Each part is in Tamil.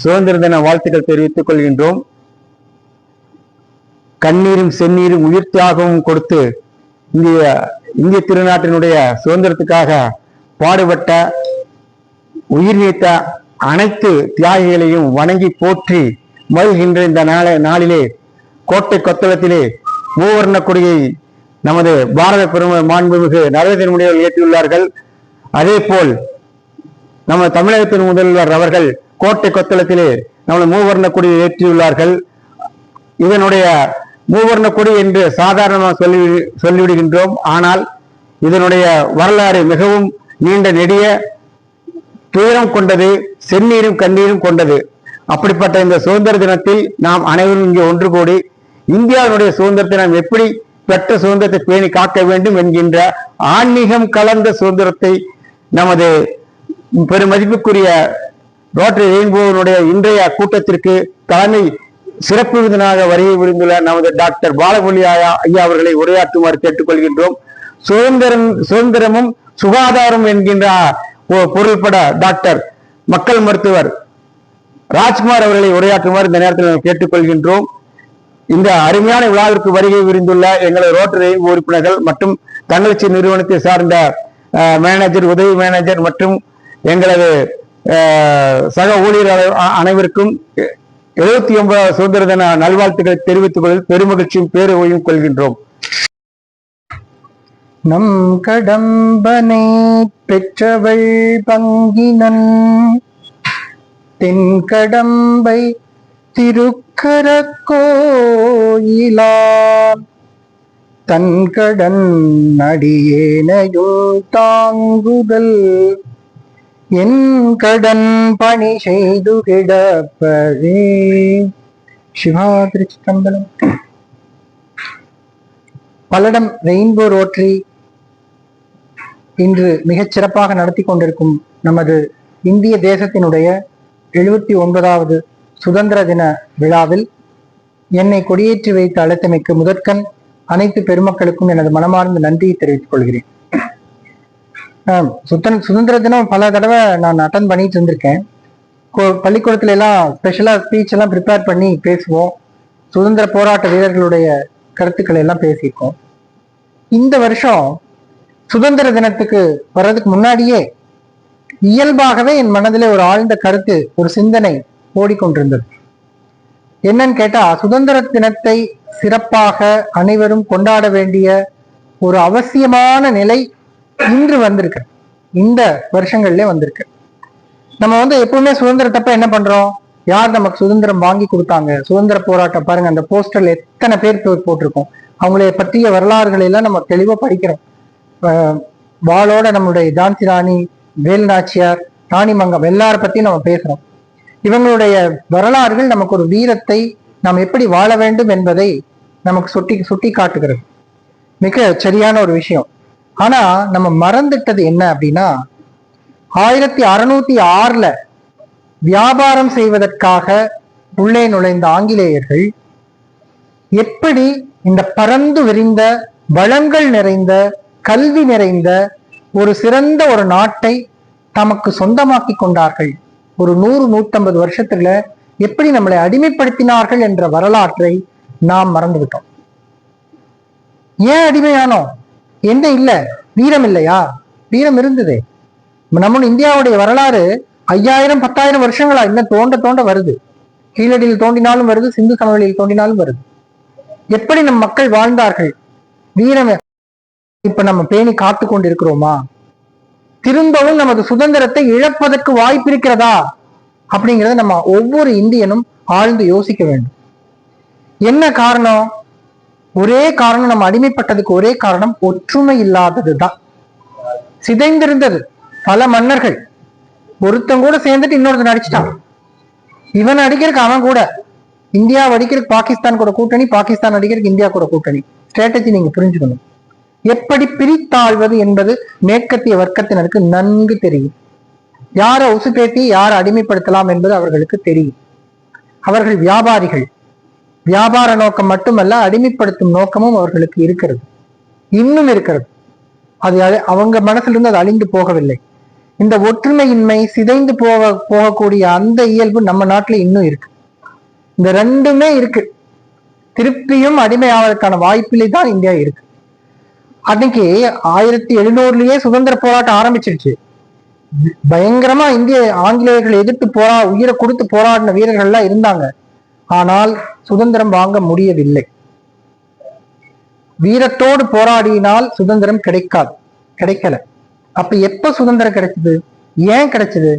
சுதந்திர தின வாழ்த்துக்கள் தெரிவித்துக் கொள்கின்றோம். கண்ணீரும் செந்நீரும் உயிர் தியாகமும் கொடுத்து இந்திய இந்திய திருநாட்டினுடைய சுதந்திரத்துக்காக பாடுபட்ட உயிர் நீத்த அனைத்து தியாகிகளையும் வணங்கி போற்றி மகிழ்கின்ற இந்த நாள நாளிலே கோட்டை கொத்தளத்திலே மூவர்ண கொடியை நமது பாரத பெருமை மாண்புமிகு நரேந்திர மோடி அவர்கள் ஏற்றியுள்ளார்கள். அதே போல் நம்ம தமிழகத்தின் முதல்வர் அவர்கள் கோட்டை கொத்தளத்திலே நமது மூவர்ண கொடி ஏற்றியுள்ளார்கள். இதனுடைய மூவர்ண கொடி என்று சாதாரணமாக சொல்லி சொல்லிவிடுகின்றோம். ஆனால் இதனுடைய வரலாறு மிகவும் நீண்ட நெடிய துயரம் கொண்டது செந்நீரும் கண்ணீரும் கொண்டது. அப்படிப்பட்ட இந்த சுதந்திர தினத்தில் நாம் அனைவரும் இங்கே ஒன்று கூடி இந்தியாவினுடைய சுதந்திரத்தை நாம் எப்படி பெற்ற சுதந்திரத்தை பேணி காக்க வேண்டும் என்கின்ற ஆன்மீகம் கலந்த சுதந்திரத்தை நமது பெருமதிப்புக்குரிய ரோட்டரி ரெயின்போவினுடைய இன்றைய கூட்டத்திற்கு தலைமை சிறப்பு விருந்தினாக வருகை புரிந்துள்ள நமது டாக்டர் பாலகுலி ஐயா ஐயா அவர்களை உரையாற்றுமாறு கேட்டுக்கொள்கின்றோம். சுதந்திரம் சுதந்திரமும் சுகாதாரம் என்கின்ற பொருள்பட டாக்டர் மக்கள் மருத்துவர் ராஜ்குமார் அவர்களை உரையாற்றுமாறு இந்த நேரத்தில் நாம் கேட்டுக்கொள்கின்றோம். இந்த அருமையான விழாவிற்கு வருகை விரிந்துள்ள எங்களது ரோட்டரி உறுப்பினர்கள் மற்றும் தங்கச்சி நிறுவனத்தை சார்ந்த மேனேஜர் உதவி மேனேஜர் மற்றும் எங்களது சக ஊழியர் அனைவருக்கும் எழுபத்தி ஒன்பதாவது சுதந்திர தின நல்வாழ்த்துக்களை தெரிவித்துக் கொள்வதில் பெருமகிழ்ச்சியும் பேருவையும் கொள்கின்றோம். நம் கடம்பனை பெற்றவள் பங்கினன். தென்கடம்பை திருக்கர கோயிலான். தன்கடன் அடியேனையும் தாங்குதல். என் கடன் பணி செய்து கிடப்பதே. சிவா திருச்சிற்றம்பலம். பல்லடம் ரெயின்போ ரோட்டரி இன்று மிகச் சிறப்பாக நடத்தி கொண்டிருக்கும் நமது இந்திய தேசத்தினுடைய எழுபத்தி ஒன்பதாவது சுதந்திர தின விழாவில் என்னை கொடியேற்றி வைத்து அழைத்தமைக்கு முதற்கண் அனைத்து பெருமக்களுக்கும் எனது மனமார்ந்த நன்றியை தெரிவித்துக் கொள்கிறேன். சுத்தன் சுதந்திர தினம் பல தடவை நான் அட்டன் பண்ணிட்டு இருந்திருக்கேன். கோ- பள்ளிக்கூடத்துல எல்லாம் ஸ்பெஷலா ஸ்பீச் எல்லாம் ப்ரிப்பேர் பண்ணி பேசுவோம். சுதந்திர போராட்ட வீரர்களுடைய கருத்துக்களை எல்லாம் பேசியிருக்கோம். இந்த வருஷம் சுதந்திர தினத்துக்கு வர்றதுக்கு முன்னாடியே இயல்பாகவே என் மனதில் ஒரு ஆழ்ந்த கருத்து ஒரு சிந்தனை ஓடிக்கொண்டிருந்தது. என்னன்னு கேட்டா சுதந்திர தினத்தை சிறப்பாக அனைவரும் கொண்டாட வேண்டிய ஒரு அவசியமான நிலை இன்று வந்திருக்கு. இந்த வருஷங்கள்லயே வந்திருக்கு. நம்ம வந்து எப்பவுமே சுதந்திரத்தப்ப என்ன பண்றோம்? யார் நமக்கு சுதந்திரம் வாங்கி கொடுத்தாங்க? சுதந்திர போராட்டம் பாருங்க அந்த போஸ்டர்ல எத்தனை பேர் போட்டிருக்கோம்? அவங்களை பற்றிய வரலாறுகளை எல்லாம் நம்ம தெளிவா படிக்கிறோம். வாளோட நம்மளுடைய ஜான்சி ராணி வேல் நாச்சியார் ராணி மங்கம் எல்லார பத்தியும் நம்ம பேசுறோம். இவங்களுடைய வரலாறுகள் நமக்கு ஒரு வீரத்தை நாம் எப்படி வாழ வேண்டும் என்பதை நமக்கு சுட்டி சுட்டி காட்டுகிறது மிக சரியான ஒரு விஷயம். ஆனா நம்ம மறந்துட்டது என்ன அப்படின்னா ஆயிரத்தி அறுநூத்தி ஆறுல வியாபாரம் செய்வதற்காக உள்ளே நுழைந்த ஆங்கிலேயர்கள் எப்படி இந்த பறந்து விரிந்த வளங்கள் நிறைந்த கல்வி நிறைந்த ஒரு சிறந்த ஒரு நாட்டை தமக்கு சொந்தமாக்கி கொண்டார்கள். ஒரு நூறு நூற்றம்பது வருஷத்துல எப்படி நம்மளை அடிமைப்படுத்தினார்கள் என்ற வரலாற்றை நாம் மறந்துவிட்டோம். ஏன் அடிமையானோம்? என்ன இல்ல? வீரம் இல்லையா? வீரம் இருந்தது. நம்ம இந்தியாவுடைய வரலாறு ஐயாயிரம் பத்தாயிரம் வருஷங்களா? இன்னும் தோண்ட தோண்ட வருது. கீழடியில் தோண்டினாலும் வருது சிந்து சமவெளியில் தோண்டினாலும் வருது. எப்படி நம் மக்கள் வாழ்ந்தார்கள்? வீரம் இப்ப நம்ம பேணி காத்து கொண்டிருக்கிறோமா? திரும்பவும் நமது சுதந்திரத்தை இழப்பதற்கு வாய்ப்பு இருக்கிறதா? நம்ம ஒவ்வொரு இந்தியனும் ஆழ்ந்து யோசிக்க வேண்டும். என்ன காரணம்? ஒரே காரணம் நம்ம அடிமைப்பட்டதுக்கு ஒரே காரணம் ஒற்றுமை இல்லாததுதான். சிதைந்திருந்தது பல மன்னர்கள். ஒருத்தன் கூட சேர்ந்துட்டு இன்னொருத்தன் அடிச்சிட்டான் இவன் அடிக்கிறதுக்கு அவன் கூட. இந்தியா அடிக்கிறதுக்கு பாகிஸ்தான் கூட கூட்டணி பாகிஸ்தான் அடிக்கிறதுக்கு இந்தியா கூட கூட்டணி. ஸ்ட்ராட்டஜி நீங்க புரிஞ்சுக்கணும். எப்படி பிரித்தாழ்வது என்பது மேற்கத்திய வர்க்கத்தினருக்கு நன்கு தெரியும். யாரை உசுப்பேத்தி யாரை அடிமைப்படுத்தலாம் என்பது அவர்களுக்கு தெரியும். அவர்கள் வியாபாரிகள். வியாபார நோக்கம் மட்டுமல்ல அடிமைப்படுத்தும் நோக்கமும் அவர்களுக்கு இருக்கிறது. இன்னும் இருக்கிறது. அது அவங்க மனசிலிருந்து அது அழிந்து போகவில்லை. இந்த ஒற்றுமையின்மை சிதைந்து போக போகக்கூடிய அந்த இயல்பு நம்ம நாட்டில் இன்னும் இருக்கு. இந்த ரெண்டுமே இருக்கு. திருப்பியும் அடிமை ஆவதற்கான வாய்ப்பிலே தான் இந்தியா இருக்கு. அன்னைக்கு ஆயிரத்தி எழுநூறுலயே சுதந்திர போராட்டம் ஆரம்பிச்சிருச்சு. பயங்கரமா இந்திய ஆங்கிலேயர்கள் எதிர்த்து போரா உயிரை கொடுத்து போராடின வீரர்கள் எல்லாம் இருந்தாங்க. ஆனால் சுதந்திரம் வாங்க முடியவில்லை. வீரத்தோடு போராடினால் சுதந்திரம் கிடைக்காது கிடைக்கல. அப்ப எப்ப சுதந்திரம் கிடைச்சது ஏன் கிடைச்சது?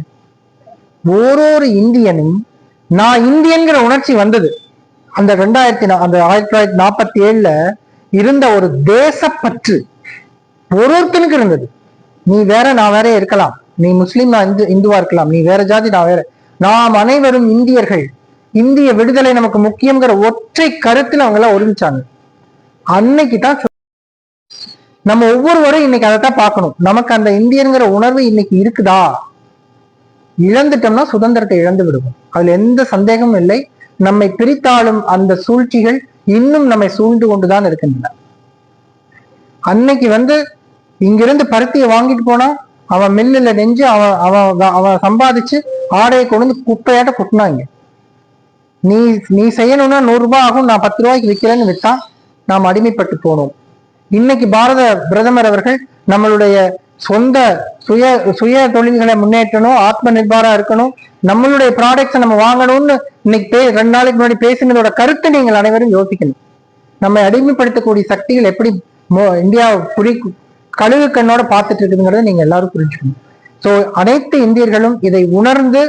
ஓரொரு இந்தியனும் நான் இந்தியன்கிற உணர்ச்சி வந்தது. அந்த ரெண்டாயிரத்தி அந்த ஆயிரத்தி தொள்ளாயிரத்தி நாற்பத்தி ஏழுல இருந்த ஒரு தேசப்பற்று ஒரு ஒருத்தனுக்கு இருந்தது. நீ வேற நான் வேற இருக்கலாம். நீ முஸ்லீம் நான் இந்து இந்துவா இருக்கலாம். நீ வேற ஜாதி நான் வேற. நாம் அனைவரும் இந்தியர்கள். இந்திய விடுதலை நமக்கு முக்கியங்கிற ஒற்றை கருத்துல அவங்க எல்லாம் ஒருமிச்சாங்க. அன்னைக்கு தான் நம்ம ஒவ்வொருவரும் இன்னைக்கு அதை தான் பார்க்கணும். நமக்கு அந்த இந்தியனுங்கிற உணர்வு இன்னைக்கு இருக்குதா? இழந்துட்டோம்னா சுதந்திரத்தை இழந்து விடுவோம். அதுல எந்த சந்தேகமும் இல்லை. நம்மை பிரித்தாளும் அந்த சூழ்ச்சிகள் இன்னும் நம்மை சூழ்ந்து கொண்டுதான் இருக்கின்றன. அன்னைக்கு வந்து இங்கிருந்து பருத்தியை வாங்கிட்டு போனா அவன் மில்லுல நெஞ்சு அவன் அவன் அவன் சம்பாதிச்சு ஆடையை கொண்டு வந்து குப்பையாட்ட கொட்டினாங்க. நீ நீ செய்யணும்னா நூறு ரூபாய் ஆகும் நான் பத்து ரூபாய்க்கு விற்கிறேன்னு விட்டா நாம் அடிமைப்பட்டு போனோம். இன்னைக்கு பாரத பிரதமர் அவர்கள் நம்மளுடைய சொந்த சுய சுய தொழில்களை முன்னேற்றணும் ஆத்ம நிர்பாரா இருக்கணும் நம்மளுடைய ப்ராடக்ட்ஸை நம்ம வாங்கணும்னு இன்னைக்கு பே ரெண்டு நாளைக்கு முன்னாடி பேசினதோட கருத்தை நீங்கள் அனைவரும் யோசிக்கணும். நம்மை அடிமைப்படுத்தக்கூடிய சக்திகள் எப்படி இந்தியா புரி கழுகு கண்ணோட பார்த்துட்டு இருக்குதுங்கிறத நீங்க எல்லாரும் புரிஞ்சுக்கணும். சோ அனைத்து இந்தியர்களும் இதை உணர்ந்து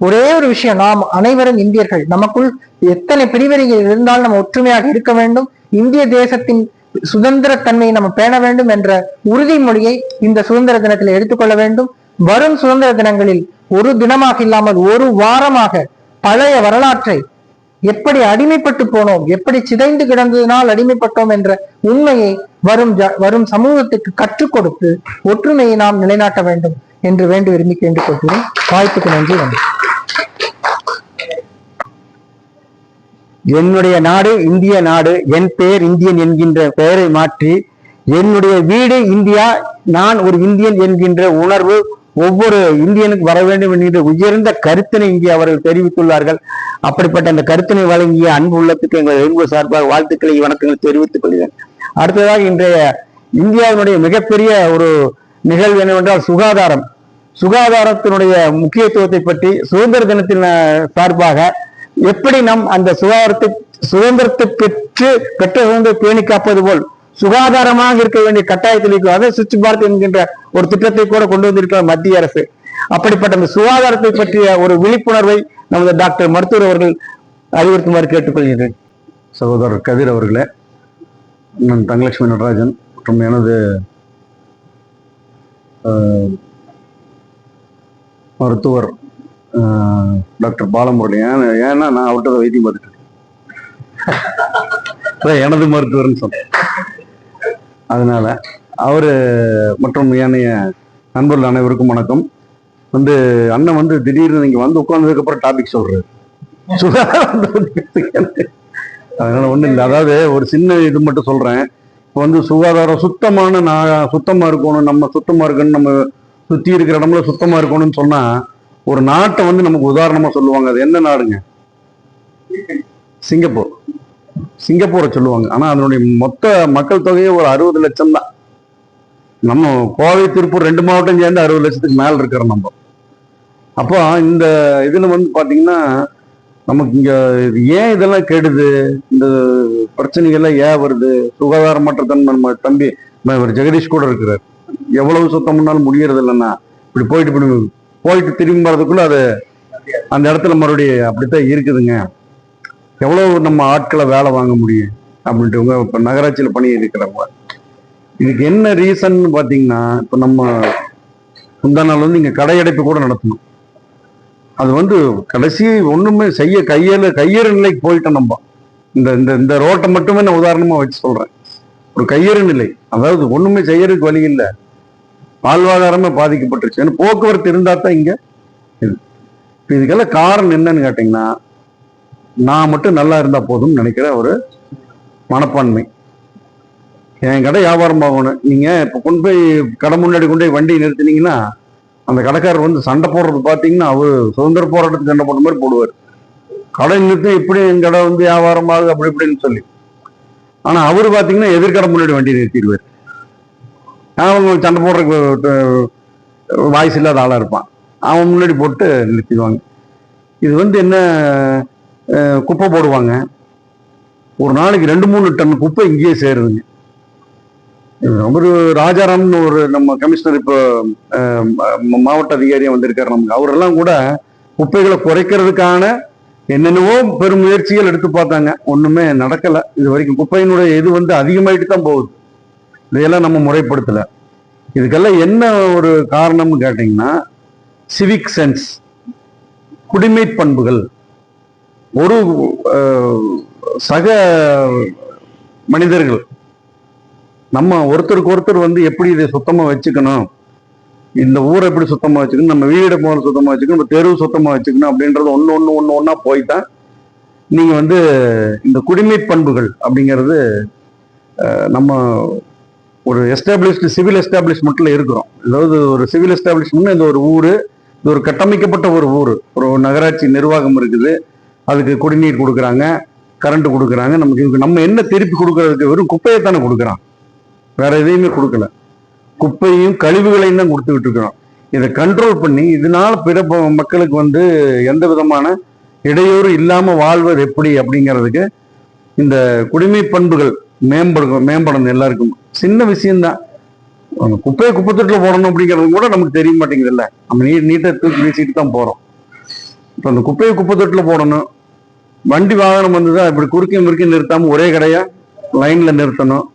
ஒரே ஒரு விஷயம் நாம் அனைவரும் இந்தியர்கள். நமக்குள் எத்தனை பிரிவினைகள் இருந்தாலும் நம்ம ஒற்றுமையாக இருக்க வேண்டும்? இந்திய தேசத்தின் சுதந்திர தன்மையை நம்ம பேண வேண்டும் என்ற உறுதிமொழியை இந்த சுதந்திர தினத்தில் எடுத்துக்கொள்ள வேண்டும். வரும் சுதந்திர தினங்களில் ஒரு தினமாக இல்லாமல் ஒரு வாரமாக பழைய வரலாற்றை எப்படி அடிமைப்பட்டு போனோம் எப்படி சிதைந்து கிடந்ததினால் அடிமைப்பட்டோம் என்ற உண்மையை வரும் ஜ- வரும் சமூகத்துக்கு கற்றுக் கொடுத்து ஒற்றுமையை நாம் நிலைநாட்ட வேண்டும் என்று வேண்டு விரும்பி கேட்டுக்கொள்கிறேன் வாய்ப்புக்கு நன்றி நன்றி என்னுடைய நாடு இந்திய நாடு என் பெயர் இந்தியன் என்கின்ற பெயரை மாற்றி என்னுடைய வீடு இந்தியா நான் ஒரு இந்தியன் என்கின்ற உணர்வு ஒவ்வொரு இந்தியனுக்கு வர வேண்டும் என்கின்ற உயர்ந்த கருத்தினை இங்கே அவர்கள் தெரிவித்துள்ளார்கள். அப்படிப்பட்ட அந்த கருத்தினை வழங்கிய அன்பு உள்ளத்துக்கு எங்கள் ரெயின்போ சார்பாக வாழ்த்துக்களை வணக்கங்களை தெரிவித்துக் கொள்கிறேன். அடுத்ததாக இன்றைய இந்தியாவினுடைய மிகப்பெரிய ஒரு நிகழ்வு என்னவென்றால் சுகாதாரம். சுகாதாரத்தினுடைய முக்கியத்துவத்தை பற்றி சுதந்திர தினத்தின் சார்பாக எப்படி நம் அந்த சுகாதாரத்தை சுதந்திரத்தை பெற்று பெற்ற சுதந்திரத்தை பேணி காப்பது போல் சுகாதாரமாக இருக்க வேண்டிய கட்டாயத்தில் இருக்கிறோம். சுவிட்ச் பாரத் என்கின்ற ஒரு திட்டத்தை கூட கொண்டு வந்திருக்கிறார் மத்திய அரசு. அப்படிப்பட்ட அந்த சுகாதாரத்தை பற்றிய ஒரு விழிப்புணர்வை நமது டாக்டர் மருத்துவர் அவர்கள் அறிவுறுத்துமாறு கேட்டுக்கொள்கிறேன். சகோதரர் கதிர் அவர்களே நான் தங்கலட்சுமி நடராஜன் மற்றும் எனது மருத்துவர் டாக்டர் பாலமுரளி. ஏன் ஏன்னா நான் அவர்கிட்ட தான் வைத்தியம் பார்த்துட்டு இருக்கேன். எனது மருத்துவர்னு சொன்னேன். அதனால அவரு மற்றும் ஏனைய நண்பர்கள் அனைவருக்கும் வணக்கம். வந்து அண்ணன் வந்து திடீர்னு நீங்க வந்து உட்கார்ந்ததுக்கு அப்புறம் டாபிக் பேசுங்க. அதனால ஒண்ணும் இல்லை. அதாவது ஒரு சின்ன இது மட்டும் சொல்றேன். இப்போ வந்து சுகாதாரம் சுத்தமான நான் சுத்தமா இருக்கணும். நம்ம சுத்தமா இருக்கணும். நம்ம சுத்தி இருக்கிற இடம்ல சுத்தமா இருக்கணும்னு சொன்னா ஒரு நாட்டை வந்து நமக்கு உதாரணமா சொல்லுவாங்க. அது என்ன நாடுங்க? சிங்கப்பூர். சிங்கப்பூரை சொல்லுவாங்க. ஆனா அதனுடைய மொத்த மக்கள் தொகையே ஒரு அறுபது லட்சம் தான். நம்ம கோவை திருப்பூர் ரெண்டு மாவட்டம் சேர்ந்து அறுபது லட்சத்துக்கு மேல இருக்கிறோம் நம்ம. அப்போ இந்த இதுல வந்து பாத்தீங்கன்னா நமக்கு இங்க ஏன் இதெல்லாம் கெடுது? இந்த பிரச்சனைகள்லாம் ஏன் வருது? சுகாதாரமற்ற தன்மை நம்ம தம்பி நம்ம ஜெகதீஷ் கூட இருக்கிறார். எவ்வளவு சுத்தம் பண்ணாலும் முடியறது இல்லைன்னா இப்படி போயிட்டு இப்படி போயிட்டு திரும்பி வர்றதுக்குள்ள அது அந்த இடத்துல மறுபடியும் அப்படித்தான் இருக்குதுங்க. எவ்வளவு நம்ம ஆட்களை வேலை வாங்க முடியும் அப்படின்ட்டுவங்க இப்ப நகராட்சியில பணி இருக்கிறவங்க. இதுக்கு என்ன ரீசன் பாத்தீங்கன்னா இப்ப நம்ம முந்தா நாள் வந்து இங்க கடையடைப்பு கூட நடத்தணும். அது வந்து கடைசி ஒண்ணுமே செய்ய கையில கையறு நிலைக்கு போயிட்டோம் நம்ம. இந்த இந்த இந்த ரோட்டை மட்டுமே நான் உதாரணமா வச்சு சொல்றேன். ஒரு கையறு நிலை. அதாவது ஒண்ணுமே செய்யறதுக்கு வழி இல்லை. வாழ்வாதாரமே பாதிக்கப்பட்டுருச்சு ஏன்னா போக்குவரத்து இருந்தால் தான் இங்கே இது. இதுக்கெல்லாம் காரணம் என்னன்னு கேட்டிங்கன்னா நான் மட்டும் நல்லா இருந்தால் போதும்னு நினைக்கிற ஒரு மனப்பான்மை. என் கடை வியாபாரம் ஆகணும் நீங்கள் இப்போ கொண்டு போய் கடை முன்னாடி கொண்டு போய் வண்டியை நிறுத்தினீங்கன்னா அந்த கடைக்காரர் வந்து சண்டை போடுறது பார்த்தீங்கன்னா அவர் சுதந்திர போராட்டத்துக்கு சண்டை போடுற மாதிரி போடுவார். கடை நிறுத்தி இப்படி என் கடை வந்து வியாபாரம் ஆகுது அப்படி இப்படின்னு சொல்லி. ஆனால் அவர் பார்த்தீங்கன்னா எதிர்கடை முன்னாடி வண்டி நிறுத்திடுவார். அவங்க சண்டை போடுறதுக்கு வாய்ஸ் இல்லாத ஆளாக இருப்பான். அவன் முன்னாடி போட்டு நிறுத்திடுவாங்க. இது வந்து என்ன குப்பை போடுவாங்க. ஒரு நாளைக்கு ரெண்டு மூணு டன் குப்பை இங்கேயே சேருதுங்க. ஒரு ராஜாராம்னு ஒரு நம்ம கமிஷனர் இப்போ மாவட்ட அதிகாரியாக வந்திருக்காரு நமக்கு. அவரெல்லாம் கூட குப்பைகளை குறைக்கிறதுக்கான என்னென்னவோ பெரும் முயற்சிகள் எடுத்து பார்த்தாங்க. ஒன்றுமே நடக்கலை. இது வரைக்கும் குப்பையினுடைய இது வந்து அதிகமாயிட்டு தான் போகுது. இதையெல்லாம் நம்ம முறைப்படுத்தலை. இதுக்கெல்லாம் என்ன ஒரு காரணம்னு கேட்டிங்கன்னா சிவிக் சென்ஸ் குடிமை பண்புகள். ஒரு சக மனிதர்கள் நம்ம ஒருத்தருக்கு ஒருத்தர் வந்து எப்படி இதை சுத்தமாக வச்சுக்கணும் இந்த ஊரை எப்படி சுத்தமாக வச்சுக்கணும் நம்ம வீடை போல சுத்தமாக வச்சுக்கணும் நம்ம தெருவு சுத்தமாக வச்சுக்கணும் அப்படின்றது ஒன்று ஒன்று ஒன்று ஒன்றா போய் தான் நீங்கள் வந்து இந்த குடிமை பண்புகள் அப்படிங்கிறது நம்ம ஒரு எஸ்டாப்ளிஷ்டு சிவில் எஸ்டாப்ளிஷ்மெண்ட்ல இருக்கிறோம். அதாவது ஒரு சிவில் எஸ்டாப்ளிஷ்மெண்ட் இந்த ஒரு ஊர் இது ஒரு கட்டமைக்கப்பட்ட ஒரு ஊர். ஒரு நகராட்சி நிர்வாகம் இருக்குது. அதுக்கு குடிநீர் கொடுக்குறாங்க கரண்ட் கொடுக்குறாங்க. நமக்கு இதுக்கு நம்ம என்ன திருப்பி கொடுக்கறதுக்கு வெறும் குப்பையை தானே கொடுக்குறான். வேற எதையுமே கொடுக்கல. குப்பையும் கழிவுகளையும் தான் கொடுத்துக்கிட்டு இருக்கிறோம். இதை கண்ட்ரோல் பண்ணி இதனால பிற மக்களுக்கு வந்து எந்த விதமான இடையூறு இல்லாமல் வாழ்வது எப்படி அப்படிங்கிறதுக்கு இந்த குடிமை பண்புகள் மேம்படு மேம்படணும் எல்லாருக்கும். சின்ன விஷயம்தான். அந்த குப்பையை தொட்டில் போடணும் அப்படிங்கிறது கூட நமக்கு தெரிய மாட்டேங்குதுல்ல. நம்ம நீ நீட்டை தூக்கி வீசிட்டு தான் போகிறோம் இப்போ அந்த குப்பையை குப்பத்தொட்டில் போடணும். வண்டி வாகனம் வந்துதான் இப்படி குறுக்கி முறுக்கி நிறுத்தாமல் ஒரே கடையாக லைனில் நிறுத்தணும்.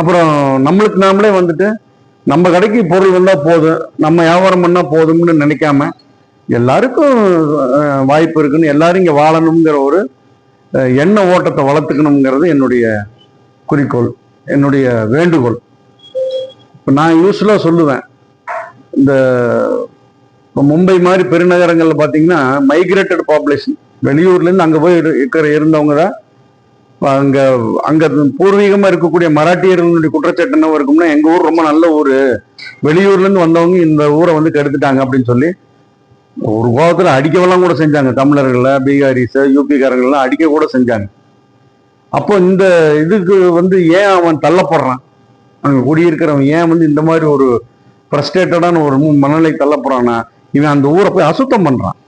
அப்புறம் நம்மளுக்கு நாமளே வந்துட்டு நம்ம கடைக்கு பொருள் வந்தால் போதும் நம்ம வியாபாரம் பண்ணால் போதும்னு நினைக்காம எல்லாருக்கும் வாய்ப்பு இருக்குன்னு எல்லாரும் இங்கே வாழணுங்கிற ஒரு எண்ண ஓட்டத்தை வளர்த்துக்கணுங்கிறது என்னுடைய குறிக்கோள் என்னுடைய வேண்டுகோள். இப்போ நான் யூஸ்வலாக சொல்லுவேன். இந்த இப்போ மும்பை மாதிரி பெருநகரங்களில் பார்த்தீங்கன்னா மைக்ரேட்டட் பாப்புலேஷன் வெளியூர்லேருந்து அங்கே போய் இருக்கிற இருந்தவங்க தான் அங்கே அங்கே பூர்வீகமாக இருக்கக்கூடிய மராட்டியர்களுடைய குற்றச்சாட்டு என்ன இருக்கும்னா எங்கள் ஊர் ரொம்ப நல்ல ஊர். வெளியூர்லேருந்து வந்தவங்க இந்த ஊரை வந்து கெடுத்துட்டாங்க அப்படின்னு சொல்லி ஒரு கோபத்தில் அடிக்கவெல்லாம் கூட செஞ்சாங்க. தமிழர்களை பீகாரிஸை யூபிக்காரங்கள்லாம் அடிக்க கூட செஞ்சாங்க. அப்போ இந்த இதுக்கு வந்து ஏன் அவன் தள்ளப்படுறான்? அங்க குடியிருக்கிறவன் ஏன் வந்து இந்த மாதிரி ஒரு ஃப்ரஸ்ட்ரேட்டடான ஒரு மனநிலை தள்ளப்படுறான்னா இவன் அந்த ஊரை போய் அசுத்தம் பண்ணுறான்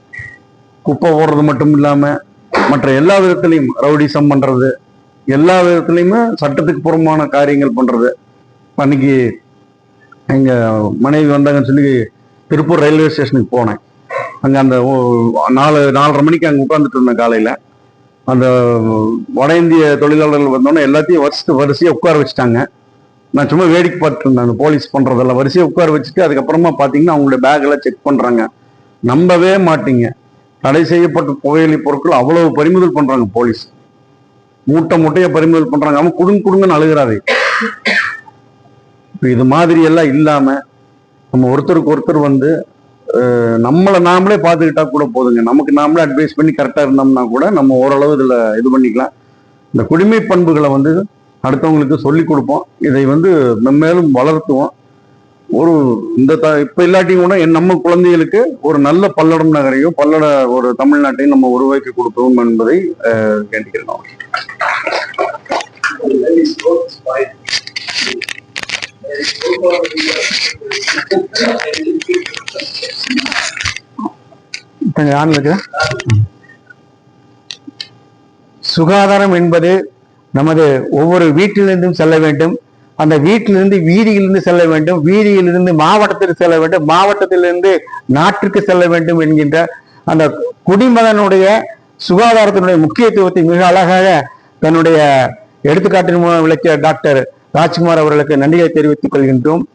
குப்பை ஓடுறது மட்டும் இல்லாமல் மற்ற எல்லா விதத்துலையும் ரவுடிசம் பண்ணுறது எல்லா விதத்துலையுமே சட்டத்துக்கு புறமான காரியங்கள் பண்ணுறது அன்னைக்கு எங்கள் மனைவி வந்தாங்கன்னு சொல்லி திருப்பூர் ரயில்வே ஸ்டேஷனுக்கு போனேன். அங்கே அந்த ஓ- நாலு நாலரை மணிக்கு அங்கே உட்காந்துட்டு இருந்தேன் காலையில். அந்த வட இந்திய தொழிலாளர்கள் வந்தோடனே எல்லாத்தையும் வரிசை வரிசையாக உட்கார வச்சுட்டாங்க. நான் சும்மா வேடிக்கை பார்த்துட்டு அந்த போலீஸ் பண்ணுறதெல்லாம் வரிசையாக உட்கார வச்சுட்டு அதுக்கப்புறமா பார்த்தீங்கன்னா அவங்களுடைய பேக்கெல்லாம் செக் பண்ணுறாங்க நம்பவே மாட்டீங்க. தடை செய்யப்பட்ட புகையிலை பொருட்கள் அவ்வளவு பறிமுதல் பண்ணுறாங்க போலீஸ். மூட்டை மூட்டையை பறிமுதல் பண்ணுறாங்க அவன் குடுங்க குடுங்கன்னு அழுகிறாரு. இது மாதிரி எல்லாம் நம்ம ஒருத்தருக்கு ஒருத்தர் வந்து நம்மளை நாமளே பார்த்துக்கிட்டா கூட போதுங்க. நமக்கு நாமளே அட்வைஸ் பண்ணி கரெக்டாக இருந்தோம்னா கூட நம்ம ஓரளவு இதில் இது பண்ணிக்கலாம். இந்த குடிமை பண்புகளை வந்து அடுத்தவங்களுக்கு சொல்லி கொடுப்போம். இதை வந்து மென்மேலும் வளர்த்துவோம். ஒரு இந்த த இப்போ இல்லாட்டியும் கூட என் நம்ம குழந்தைகளுக்கு ஒரு நல்ல பல்லடம் நகரையும் பல்லட ஒரு தமிழ்நாட்டையும் நம்ம உருவாக்கி கொடுப்போம் என்பதை கேட்டுக்கிறோம் கொஞ்சம் இருக்குதா? சுகாதாரம் என்பது நமது ஒவ்வொரு வீட்டிலிருந்தும் செல்ல வேண்டும். அந்த வீட்டிலிருந்து வீதியிலிருந்து செல்ல வேண்டும். வீதியிலிருந்து மாவட்டத்திற்கு செல்ல வேண்டும். மாவட்டத்திலிருந்து நாட்டிற்கு செல்ல வேண்டும் என்கின்ற அந்த குடிமகனுடைய சுகாதாரத்தினுடைய முக்கியத்துவத்தை மிக அழகாக தன்னுடைய எடுத்துக்காட்டின் மூலம் விளக்கிய டாக்டர் ராஜ்குமார் அவர்களுக்கு நன்றியை தெரிவித்துக் கொள்கின்றோம்.